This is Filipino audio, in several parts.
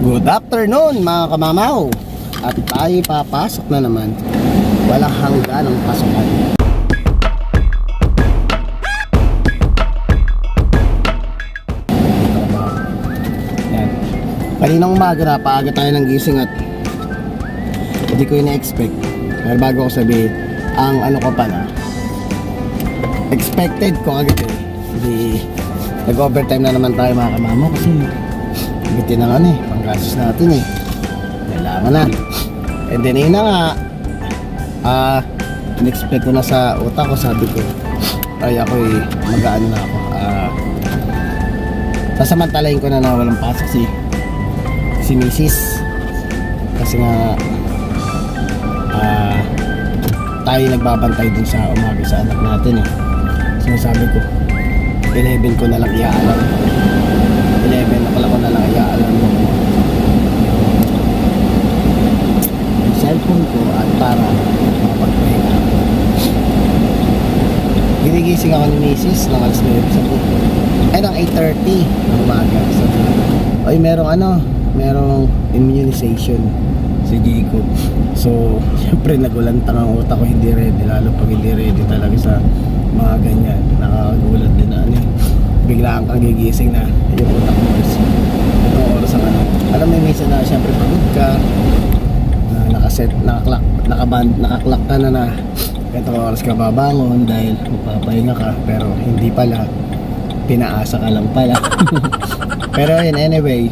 Good afternoon mga kamamaw. At tayo papasok na naman. Walang hanggan ang pasukan. Yan. Kaninang umaga na paaga tayo ng gising at Hindi ko ina-expect. Pero bago ko sabihin Ang ano ko pala Expected ko agad eh. Hindi Nag-overtime na naman tayo mga kamamaw Kasi bitin ng ano eh, panggastos natin eh. Kailangan na. And then yun na nga, ah, in-expect ko na sa utak ko, sabi ko, ay ako eh, mag-ano na ako, ah, sasamantalayin ko na na walang pasok si, si Mrs. Kasi nga, ah, tayo nagbabantay dun sa umaga sa anak natin eh. Sinasabi ko, 11 ko na lang iaalam. 11 ko na lang iaalam mo cellphone ko at para makapagpahinga ako. Ginigising ako ni Mrs. ng alas 9 sa. Ay, ng 8.30 ng umaga. So, ay, merong ano, merong immunization si Jacob. So, syempre nagulantang ang utak ko hindi ready. Lalo pag hindi ready talaga sa mga ganyan. Nakakagulat din ano eh. Biglaan kang gigising na yung utak mo is itong oras ang ano. Alam mo, minsan na syempre pagod ka, na nakaset, nakaklak, nakaband, nakaklak ka na na ganitong oras ka babangon dahil magpapahinga ka pero hindi pala pinaasa ka lang pala. Pero yun anyway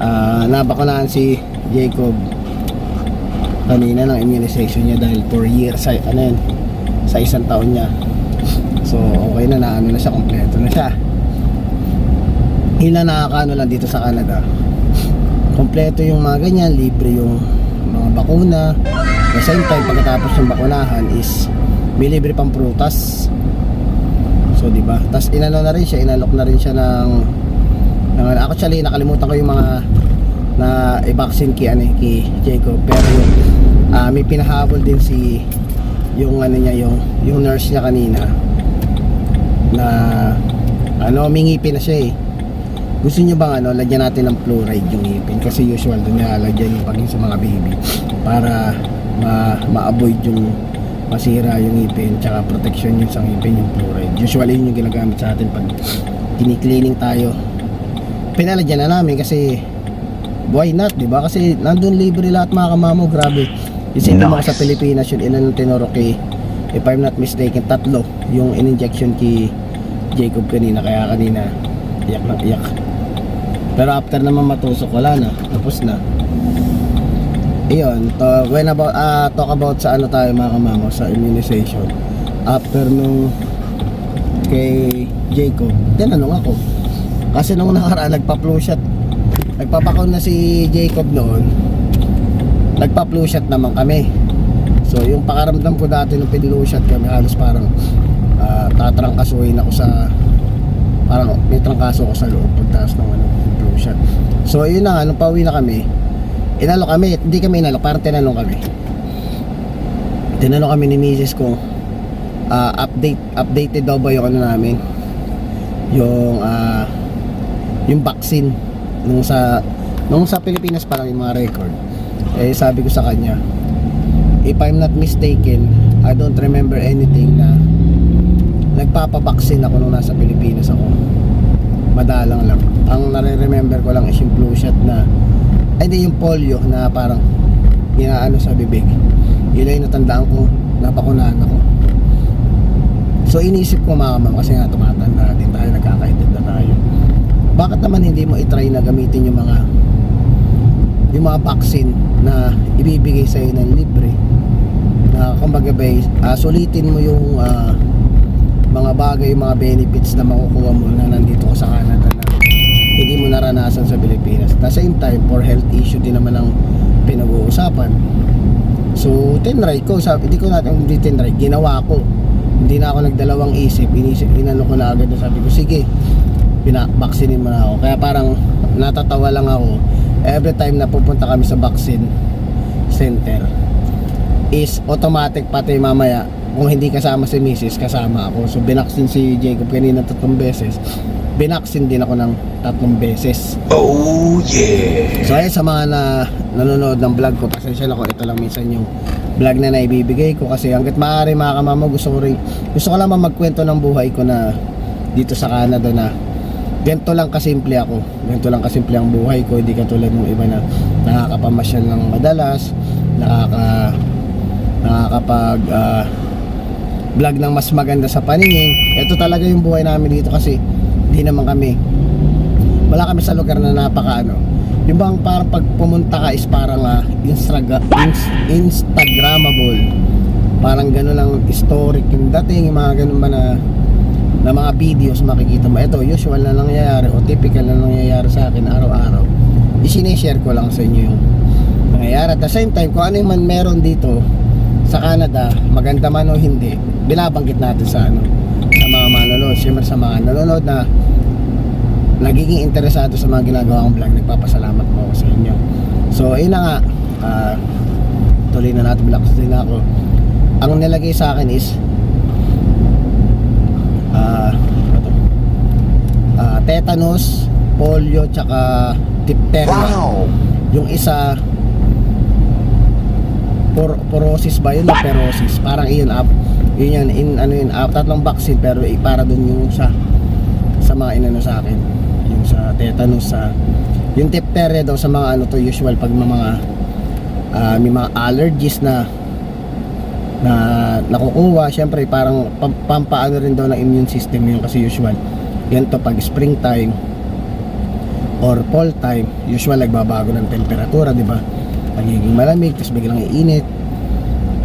uh, nabakunahan si Jacob kanina ng immunization niya dahil 4 years sa, ano yun, sa isang taon niya. So okay na naano na siya kompleto na siya yun na nakakaano lang dito sa Canada. Kompleto yung mga ganyan libre yung mga bakuna. The same time pagkatapos ng bakunahan is may libre pang prutas. So di ba? Tas inano na rin siya inalok na rin siya ng, ng actually nakalimutan ko yung mga na i-vaccine kay ano kay Jacob. Pero yung ah, may pinahabol din si yung ano niya yung yung nurse niya kanina na ano mingipin na siya eh gusto nyo bang ano, lagyan natin ng fluoride yung ngipin kasi usual doon nilalagyan yung paging sa mga baby para ma ma-avoid yung masira yung ngipin tsaka protection yung sa ngipin yung fluoride. Usually yun yung ginagamit sa atin pag kini-cleaning tayo. Pinalagyan na namin kasi why not di ba? Kasi nandun libre lahat mga kamamo grabe. Isipin mo sa Pilipinas yun ilan yung tinuro kay if I'm not mistaken tatlo yung in-injection kay Jacob kanina. Kaya kanina iyak na iyak pero after naman matusok wala na. Tapos na. Iyon to, when about ah, talk about sa ano tayo mga kamamo sa immunization. After nung kay Jacob tinanong ako. Kasi nung nakaraan nagpa-flu shot. Nagpapakaon na si Jacob noon. Nagpa-flu shot naman kami. So yung pakaramdam ko dati nung pinlu shot kami halos parang ah, tatrangkasuhin ako sa parang may trangkaso ko sa loob pagtaas ng ano, shot. So yun na nga, nung pauwi na kami, inalo kami, hindi kami inalo, parang tinanong kami. Tinanong kami ni Mrs. kung ah, update, updated daw ba yung ano namin, yung ah, yung vaccine nung sa nung sa Pilipinas pa lang yung mga record. Eh sabi ko sa kanya, if I'm not mistaken, I don't remember anything na nagpapabaksin ako nung nasa Pilipinas ako madalang lang. Ang nare-remember ko lang is yung flu shot na ay hindi yung polio na parang inaano sa bibig. Yun yung natandaan ko napakunahan ako. So iniisip ko mga kamam kasi nga tumatanda din tayo nagkakaedad na tayo. Bakit naman hindi mo itry na gamitin yung mga yung mga vaccine na ibibigay sa'yo ng libre? Na kumbaga ba ah, sulitin mo yung ah, mga bagay, mga benefits na makukuha mo na nandito ko sa Canada na hindi mo naranasan sa Pilipinas. At the same time, for health issue din naman ang pinag-uusapan. So, tinry ko. Sabi, hindi ko natin hindi tinry. Ginawa ko. Hindi na ako nagdalawang isip. Inisip, inano ko na agad. Sabi ko, sige, pinabaksinin mo na ako. Kaya parang natatawa lang ako. Every time na pupunta kami sa vaccine center, is automatic pati mamaya kung hindi kasama si Mrs. kasama ako so binaksin si Jacob kanina tatlong beses binaksin din ako ng tatlong beses. Oh yeah. So ayun sa mga na nanonood ng vlog ko, pasensya na ko ito lang minsan yung vlog na naibibigay ko kasi hanggat maaari mga kamamo gusto ko rin gusto ko lang magkwento ng buhay ko na dito sa Canada na ganito lang kasimple ako ganito lang kasimple ang buhay ko hindi katulad ng iba na nakakapamasyal ng madalas nakaka nakakapag ah, vlog ng mas maganda sa paningin. Ito talaga yung buhay namin dito kasi hindi naman kami wala kami sa lugar na napaka ano. Yung bang parang pag pumunta ka is parang uh, Instagra- ins- Instagrammable parang gano'n lang historic yung dating yung mga ganun ba na na mga videos makikita mo. Ito usual na nangyayari o typical na nangyayari sa akin araw-araw. Isineshare ko lang sa inyo yung nangyayari. At the same time kung ano yung man meron dito sa Canada maganda man o hindi binabanggit natin sa ano sa mga manonood siyempre sa mga nanonood na nagiging interesado sa mga ginagawa kong vlog nagpapasalamat po ako sa inyo so ayun na nga ah, tuloy na natin relax din ako ang nilagay sa akin is to? Ah, tetanus polio tsaka diphtheria Wow. yung isa por porosis ba yun? O perosis. Parang iyon up yun yan in ano yun up tatlong vaccine pero eh, para dun yung sa sa mga inano sa akin. Yung sa tetanus sa yung diphtheria daw sa mga ano to usual pag mga ah, may mga allergies na na nakukuha syempre parang pam- pampaano rin daw ng immune system yun kasi usual yan to pag springtime or fall time usual nagbabago ng temperatura di ba nagiging malamig tapos biglang iinit.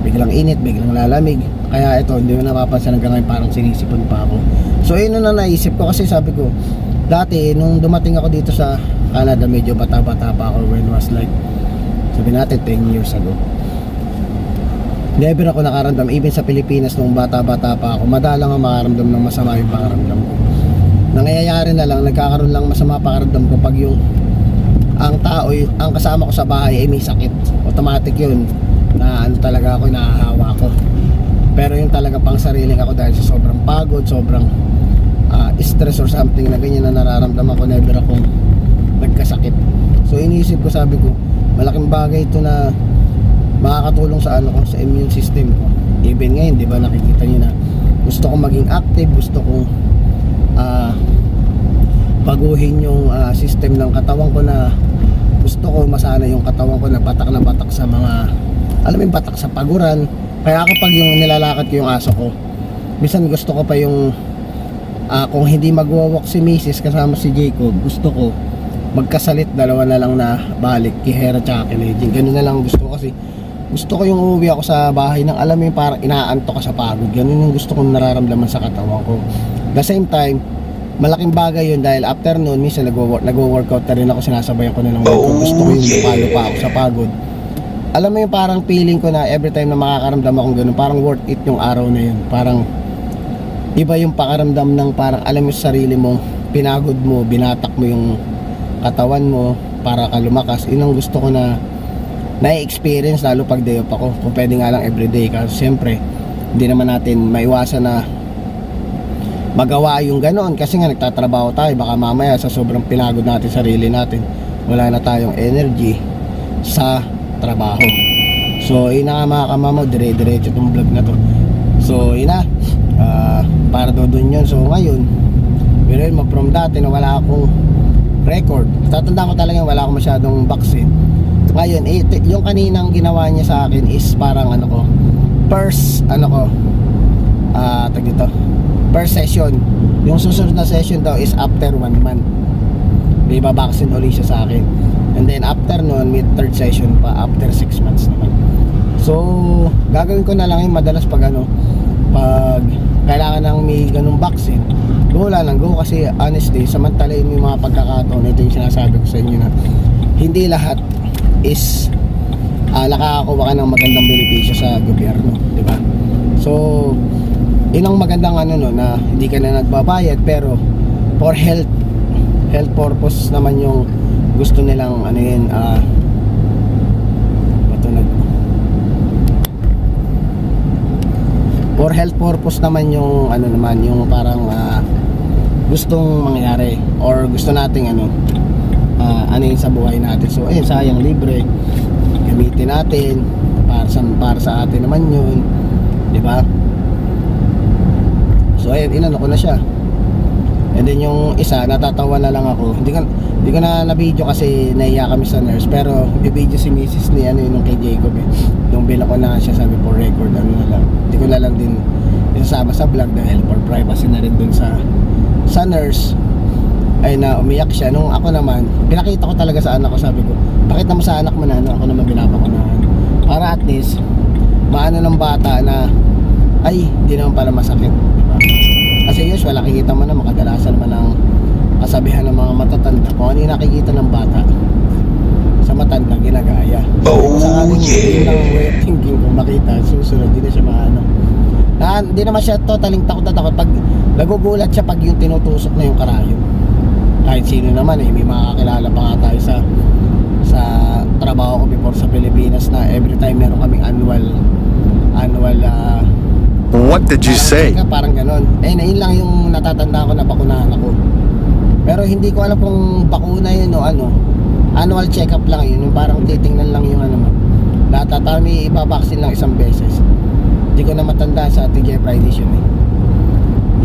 Biglang init biglang lalamig. Kaya ito hindi mo napapansin hanggang ngayon parang sinisipon pa ako. So yun na naisip ko kasi sabi ko dati nung dumating ako dito sa Canada medyo bata-bata pa ako when was like sabi natin 10 years ago. Never ako nakaramdam even sa Pilipinas nung bata-bata pa ako madalang ang makaramdam ng masama yung pakaramdam ko. Nangyayari na lang nagkakaroon lang masama pakaramdam ko pag yung ang tao ang kasama ko sa bahay ay may sakit. Automatic yun. Na ano talaga ako nahahawa ko pero yung talaga pang sariling ako dahil sa sobrang pagod sobrang ah, stress or something na ganyan na nararamdaman ko never akong nagkasakit. So iniisip ko sabi ko malaking bagay ito na makakatulong sa ano ko sa immune system ko. Even ngayon di ba nakikita niyo na gusto kong maging active gusto kong ah baguhin yung ah, system ng katawan ko na gusto ko masana yung katawan ko na batak na batak sa mga alam mo batak sa paguran. Kaya kapag yung nilalakad ko yung aso ko minsan gusto ko pa yung ah, kung hindi magwawalk si Mrs. kasama si Jacob gusto ko magkasalit dalawa na lang na balik kay Hera tsaka kay Legend ganun na lang gusto ko kasi gusto ko yung umuwi ako sa bahay ng alam mo yung parang inaanto ka sa pagod. Ganun yung gusto kong nararamdaman sa katawan ko. The same time malaking bagay yun dahil after noon minsan nagwo- nagwo-workout na rin ako. Sinasabayan ko na ng workout. Gusto ko yung Oh, yeah. pa ako sa pagod. Alam mo yung parang feeling ko na every time na makakaramdam akong ganun parang worth it yung araw na yun. Parang iba yung pakaramdam ng parang alam mo sa sarili mo pinagod mo binatak mo yung katawan mo para ka lumakas. Yun ang gusto ko na na-experience lalo pag day off ako. Kung pwede nga lang everyday kasi siyempre hindi naman natin maiwasan na magawa yung ganoon kasi nga nagtatrabaho tayo. Baka mamaya sa sobrang pinagod natin sarili natin wala na tayong energy sa trabaho. So yun na nga mga kamamo dire-diretso itong vlog na to. So yun na. Ah, para do dun yun. So ngayon pero yun from dati na wala akong record. Tatandaan ko talaga wala akong masyadong vaccine. Ngayon eh, yung kaninang ginawa niya sa akin is parang ano ko first ano ko ah tag dito per session. Yung susunod na session daw is after one month. May babaksin ulit siya sa akin. And then after nun may third session pa after 6 months naman. So gagawin ko na lang yung madalas pag ano pag kailangan ng may ganung vaccine wala lang go kasi honestly samantalain mo yung mga pagkakataon ito yung sinasabi ko sa inyo na hindi lahat is ah, nakakakuha ka ng magandang benepisyo sa gobyerno di ba? So yun ang magandang ano no na hindi ka na nagbabayad pero for health health purpose naman yung gusto nilang ano yun ah ito nag for health purpose naman yung ano naman yung parang ah, gustong mangyari or gusto nating ano ah, ano yun sa buhay natin. So ayun sayang libre. Gamitin natin para sa para sa atin naman yun. Di ba so ayun inano ko na siya. And then yung isa natatawa na lang ako. Hindi ko hindi ko na na video kasi naiya kami sa nurse. Pero i-video si Mrs. ni ano yun nung kay Jacob eh. Ko na siya sabi for record ano na lang. Hindi ko na lang din isasama sa vlog dahil for privacy na rin dun sa sa nurse. Ay na umiyak siya. Nung ako naman pinakita ko talaga sa anak ko sabi ko pakita mo sa anak mo na ano? Ako naman binabakunahan para at least maano ng bata na ay hindi naman pala masakit kasi usual nakikita mo naman kadalasan naman ang kasabihan ng mga matatanda kung ano yung nakikita ng bata. Sa matanda ginagaya. Oh, yun ang yeah. of thinking kung makita susunod hindi na siya maano. Na hindi naman siya totaling takot na takot. Pag nagugulat siya pag yung tinutusok na yung karayo. Kahit sino naman eh may makakilala pa nga tayo sa sa trabaho ko before sa Pilipinas na every time meron kaming annual annual ah, What did you parang say? check-up, parang ganon. Eh na yun lang yung natatanda ko na bakunahan ako. Pero hindi ko alam kung bakuna yun o ano. Annual check-up lang yun yung parang titingnan lang yung ano mo. Lahat at may ibabaksin lang isang beses. Hindi ko na matanda sa ating Jeff Edition eh.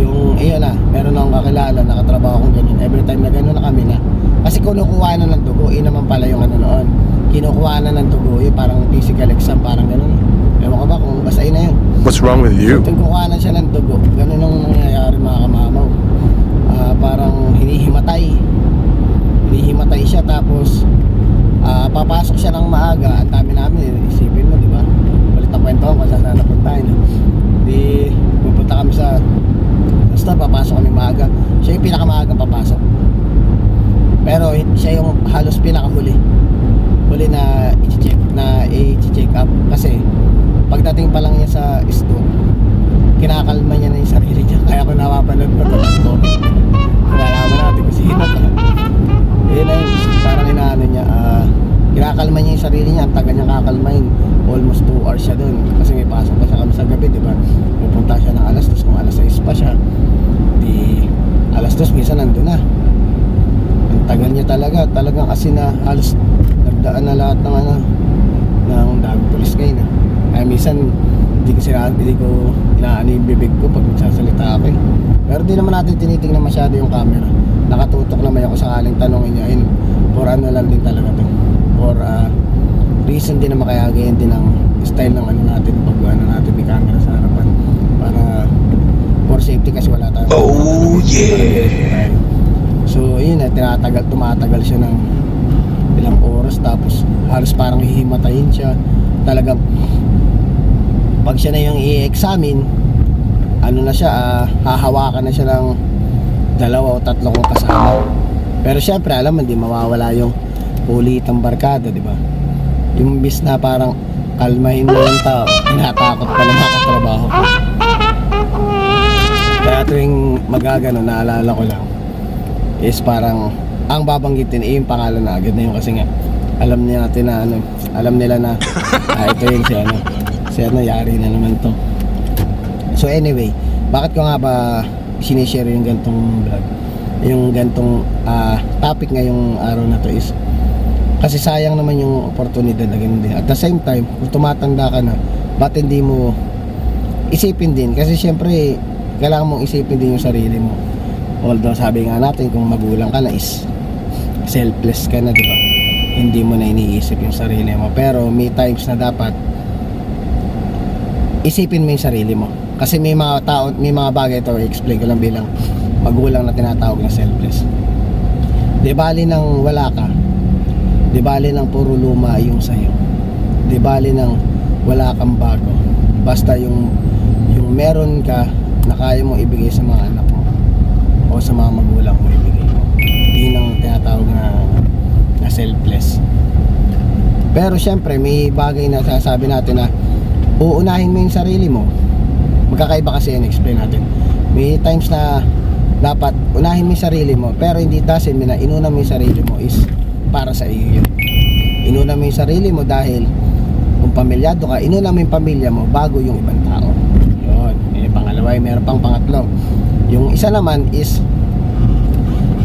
Yung ayun na meron akong kakilala nakatrabaho akong ganun. Every time na ganun na kami na. Kasi kinukuha na ng dugo yun naman pala yung ano noon. Kinukuha na ng dugo yung parang physical exam parang ganun ewan ko ba kung basta yun na yun What's wrong with you? Tuwing kukuha na siya ng dugo, ganun ang nangyayari mga kamamaw. Ah, parang hinihimatay. Hinihimatay siya tapos ah, papasok siya ng maaga. Ang dami namin, isipin mo, di ba? Balit na kwento ko kung saan na napuntahan. Di, pupunta kami sa basta papasok kami maaga. Siya yung pinakamaagang papasok. Pero siya yung halos pinakahuli. Huli na i-check na i-check up kasi pagdating pa lang niya sa store kinakalma niya na yung sarili niya. Kaya ko napapanood pa ito ko nalaman natin kung sino. Ka yun yun. Parang inaano niya ah, kinakalma niya yung sarili niya. Taga niya kakalmain almost 2 hours siya doon kasi may pasok pa siya kami sa gabi di ba? Pupunta siya ng alas 2 kung alas 6 pa siya di alas 2 minsan nandun na. Ang tagal niya talaga. Talagang kasi na halos nagdaan na lahat ng ano ng dami police ngayon eh. Kaya minsan hindi ko sila hindi ko inaano yung bibig ko pag nagsasalita ako eh. Pero di naman natin tinitingnan masyado yung camera. Nakatutok naman ako sakaling tanongin niya. Ayun, for ano lang din talaga to. For uh, reason din naman kaya ganyan din ang style ng ano natin pag ano natin may camera sa harapan para for safety kasi wala tayong Oh, yeah. So yun na tinatagal tumatagal siya ng ilang oras tapos halos parang hihimatayin siya talagang pag siya na yung i-examine ano na siya ah, hahawakan na siya ng dalawa o tatlo kong kasama. Pero syempre alam hindi mawawala yung ulitang barkada di ba? Yung bis na parang kalmahin mo yung tao tinatakot pa na makatrabaho ko kaya tuwing magagano naalala ko lang is parang ang babanggitin eh yung pangalan na agad na yun kasi nga alam niya natin na ano alam nila na ah, ito yun si ano si ano yari na naman to. So anyway bakit ko nga ba sinishare yung gantong vlog? Yung gantong ah, topic ngayong araw na to is kasi sayang naman yung oportunidad na ganun din. At the same time kung tumatanda ka na ba't hindi mo isipin din? Kasi syempre kailangan mong isipin din yung sarili mo. Although sabi nga natin kung magulang ka na is selfless ka na di ba? Hindi mo na iniisip yung sarili mo. Pero may times na dapat isipin mo yung sarili mo. Kasi may mga tao may mga bagay to explain ko lang bilang magulang na tinatawag na selfless. Di bali nang wala ka. Di bali nang puro luma yung sayo. Di bali nang wala kang bago. Basta yung yung meron ka na kaya mong ibigay sa mga anak mo o sa mga magulang mo ibigay. Mo yun ang tinatawag na, na selfless. Pero syempre may bagay na sasabi natin na uunahin mo yung sarili mo. Magkakaiba kasi yun explain natin. May times na dapat unahin mo yung sarili mo pero hindi doesn't mean na inuna mo yung sarili mo is para sa iyo yun. Inuna mo yung sarili mo dahil kung pamilyado ka inuna mo yung pamilya mo bago yung ibang tao. Yun yung pangalawa yung meron pang pangatlo. Yung isa naman is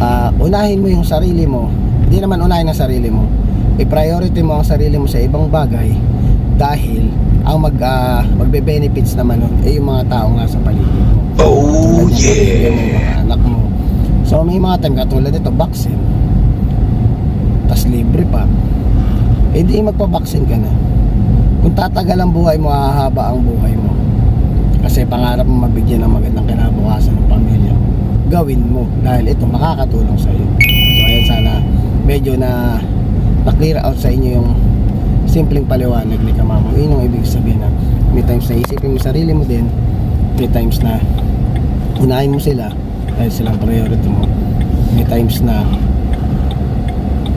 ah, unahin mo yung sarili mo. Hindi naman unahin ang sarili mo. I-priority mo ang sarili mo sa ibang bagay dahil ang mag ah, magbe-benefits naman nun ay yung mga tao nga sa paligid mo. Oh Tulad ng pamilya mo, mga anak mo. So may mga time katulad nito vaccine. Tas libre pa. Eh di magpa-vaccine ka na. Kung tatagal ang buhay mo hahaba ang buhay mo. Kasi pangarap mo mabigyan ng magandang kinabukasan ng pamilya. Mo gawin mo dahil ito makakatulong sa iyo so ayan sana medyo na na-clear out sa inyo yung simpleng paliwanag ni Kamamo yun yung ibig sabihin na may times na isipin mo sarili mo din may times na unahin mo sila dahil silang priority mo may times na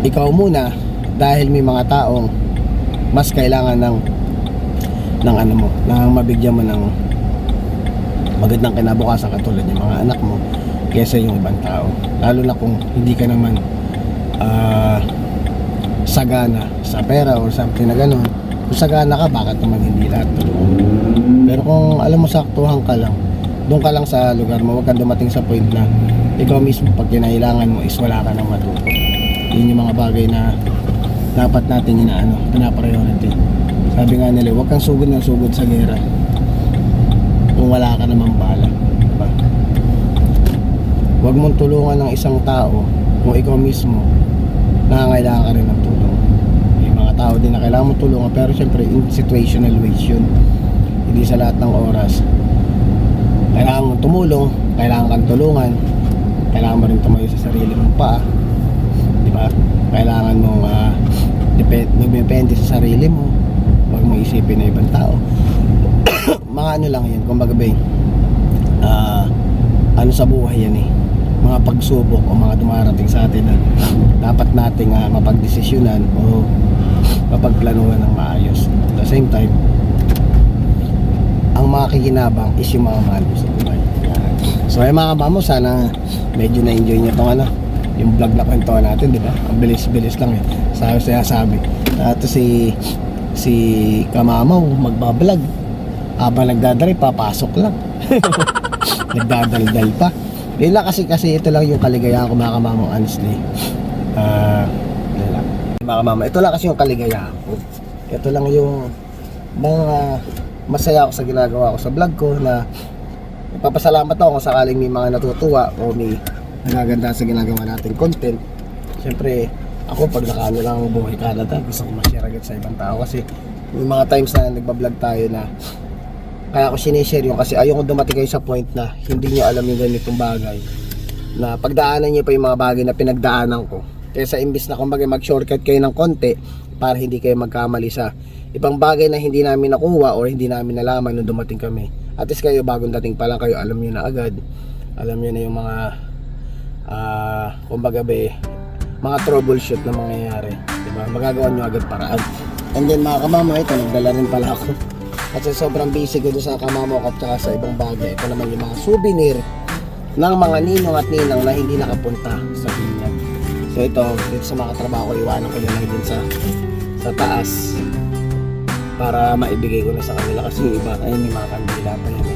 ikaw muna dahil may mga taong mas kailangan ng ng ano mo, na mabigyan mo ng magandang kinabukasan katulad yung mga anak mo kaysa yung ibang tao. Lalo na kung hindi ka naman ah, sagana sa pera or something na ganun. Kung sagana ka, bakit naman hindi lahat? Pero kung alam mo saktuhan ka lang, doon ka lang sa lugar mo, huwag kang dumating sa point na ikaw mismo pag kinailangan mo is wala ka nang matuto. Yun yung mga bagay na dapat natin inaano, pinapriority. Sabi nga nila, huwag kang sugod ng sugod sa gera kung wala ka namang bala. Diba? Huwag mong tulungan ng isang tao kung ikaw mismo nangangailangan ka rin ng tulong. Tao din na kailangan mo tulungan pero syempre in situational ways yun. Hindi sa lahat ng oras. Kailangan mong tumulong, kailangan kang tulungan, kailangan mo rin tumayo sa sarili mong paa. Di ba? Kailangan mong uh, depend, magdepende sa sarili mo. Huwag mo isipin na ibang tao. mga ano lang yan, kumbaga ba eh, ah, ano sa buhay yan eh mga pagsubok o mga dumarating sa atin na dapat nating uh, mapagdesisyonan o mapagplanuhan ng maayos. At the same time ang makikinabang is yung mga mahal mo sa buhay. So ay mga mamo sana medyo na-enjoy nyo itong ano yung vlog na kwentuhan natin di ba? Ang bilis-bilis lang eh. Sabi saya sabi ito si si Kamamaw magbablog. Habang nagdadrive papasok lang. Nagdadaldal pa. Yun lang kasi kasi ito lang yung kaligayahan ko mga kamamo honestly. Ah lang mga kamamo ito lang kasi yung kaligayahan ko ito lang yung mga masaya ako sa ginagawa ko sa vlog ko na Nagpapasalamat ako kung sakaling may mga natutuwa o may nagaganda sa ginagawa nating content. Siyempre, ako pag nakaano lang ang buhay Canada, gusto ko ma-share agad sa ibang tao kasi may mga times na nagbablog tayo na kaya ako sinishare yung kasi ayoko dumating kayo sa point na hindi nyo alam yung ganitong bagay na pagdaanan nyo pa yung mga bagay na pinagdaanan ko kaya sa imbis na kumbaga mag shortcut kayo ng konti para hindi kayo magkamali sa ibang bagay na hindi namin nakuha or hindi namin nalaman nung dumating kami. At least kayo bagong dating pa lang kayo alam nyo na agad. Alam nyo na yung mga ah kumbaga be mga troubleshoot na mangyayari. Diba? Magagawa nyo agad paraan. And then mga kamama ito nagdala rin pala ako. Kasi sobrang busy ko sa kamamo ko at saka sa ibang bagay ito naman yung mga souvenir ng mga ninong at ninang na hindi nakapunta sa binyag so ito dito sa mga katrabaho ko iwanan ko yun lang din sa sa taas para maibigay ko na sa kanila kasi yung iba ayun yung mga kandila pa yun.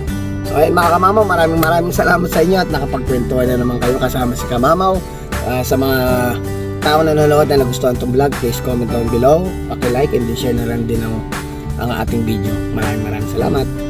So ayun mga kamamaw, maraming maraming salamat sa inyo at nakapagkwentuhan na naman kayo kasama si Kamamaw. Ah, sa mga tao na nanonood na nagustuhan itong vlog, please comment down below, paki-like and share na lang din ang, ang ating video. Maraming maraming salamat.